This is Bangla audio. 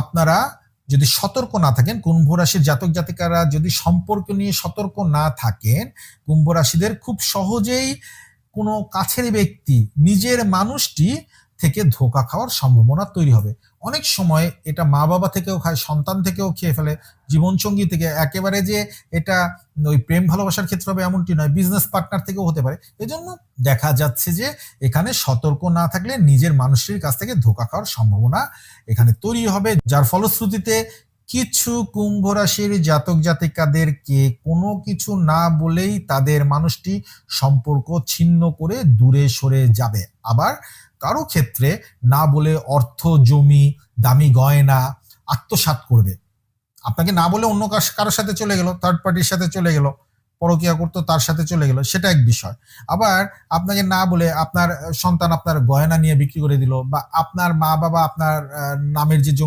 আপনারা যদি সতর্ক না থাকেন, কুম্ভ রাশির জাতক জাতিকারা যদি সম্পর্ক নিয়ে সতর্ক না থাকেন, কুম্ভ রাশিদের খুব সহজেই কোনো কাছের ব্যক্তি, নিজের মানুষটি থেকে ধোকা খাওয়ার সম্ভাবনা তৈরি হবে। অনেক সময় এটা মা বাবা থেকেও খায়, সন্তান থেকেও খেয়ে ফেলে। জীবনসঙ্গী থেকে একেবারে যে এটা ওই প্রেম ভালোবাসার ক্ষেত্রে হবে এমনটি নয় বিজনেস পার্টনার থেকেও হতে পারে। এজন্য দেখা যাচ্ছে যে এখানে সতর্ক না থাকলে নিজের মানুষের কাছ থেকে ধোকা খাওয়ার সম্ভাবনা এখানে তৈরি হবে। যার ফলশ্রুতিতে কিছু কুম্ভ রাশির জাতক জাতিকাদেরকে কোনো কিছু না বলেই তাদের মানুষটি সম্পর্ক ছিন্ন করে দূরে সরে যাবে। আবার কারও ক্ষেত্রে না বলে অর্থ জমি, দামি গয়না আত্মসাৎ করবে। আপনাকে না বলে অন্য কারোর সাথে চলে গেল থার্ড পার্টির সাথে চলে গেল, পরকিয়া করতো তার সাথে চলে গেল, সেটা এক বিষয়। আবার আপনাকে না বলে আপনার সন্তান আপনার গয়না নিয়ে বিক্রি করে দিল বা আপনার মা বাবা আপনার নামের যে জমি